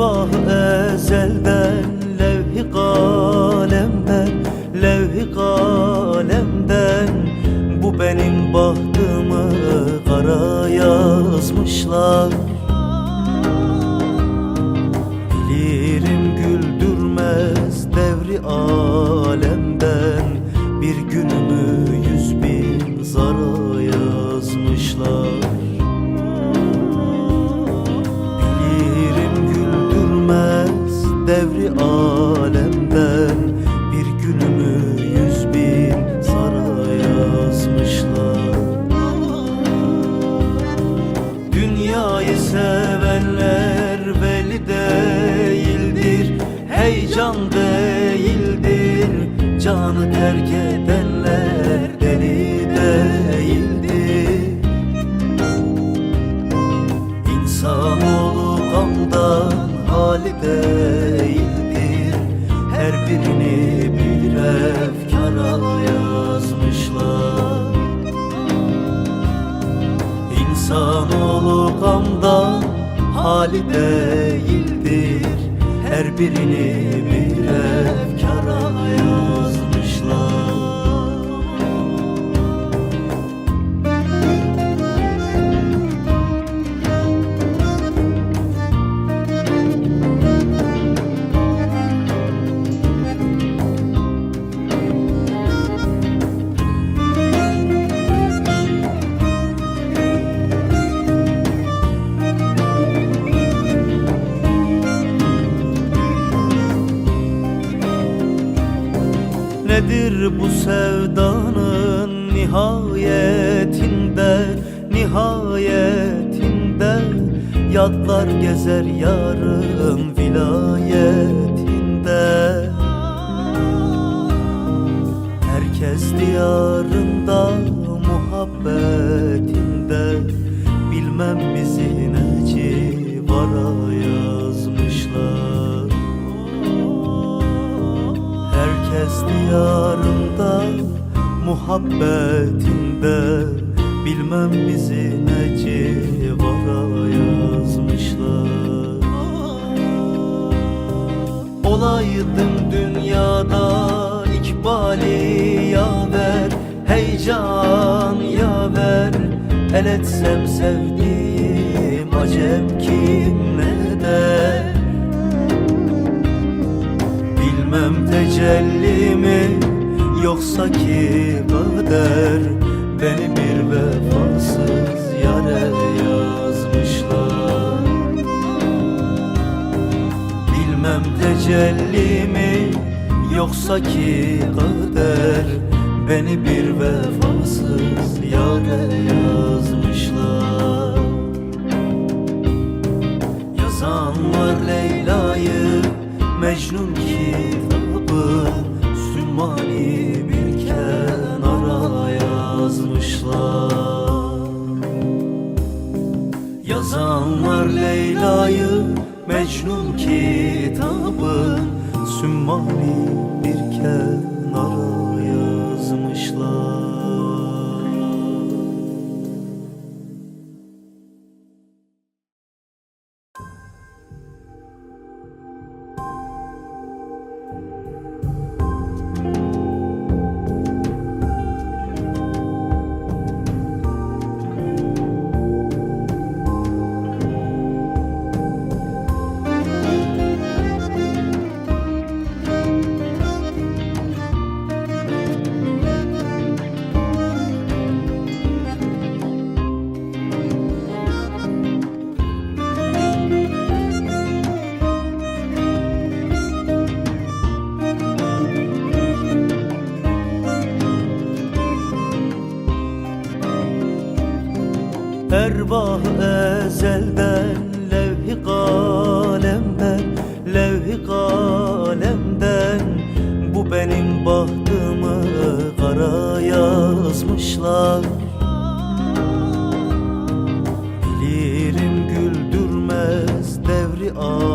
sabah ezelden Canı terk edenler deli değildir İnsanoğlu gamdan hali değildir Her birini bir efkara yazmışlar. İnsanoğlu gamdan hali değildir. Her birini bir efkara Nedir bu sevdanın nihayetinde Nihayetinde? Yadlar gezer yarın vilayetinde. Herkes diyarında muhabbetinde. Bilmem bizi ne civara diyarında muhabbetinde Bilmem bizi ne civara yazmışlar. Olaydım dünyada ikbali yaver Heyecan yaver. El etsem sevdiğim acep kim ne der Bilmem tecelli mi yoksa ki kader Beni bir vefasız yare yazmışlar. Bilmem tecelli mi yoksa ki kader Beni bir vefasız yare yazmışlar Leyla'yı Mecnun kitabı Sümmani Erbah ezelden levh-i kalemden Levh-i kalemden. Bu benim bahtımı kara yazmışlar. Bilirim güldürmez devri ağır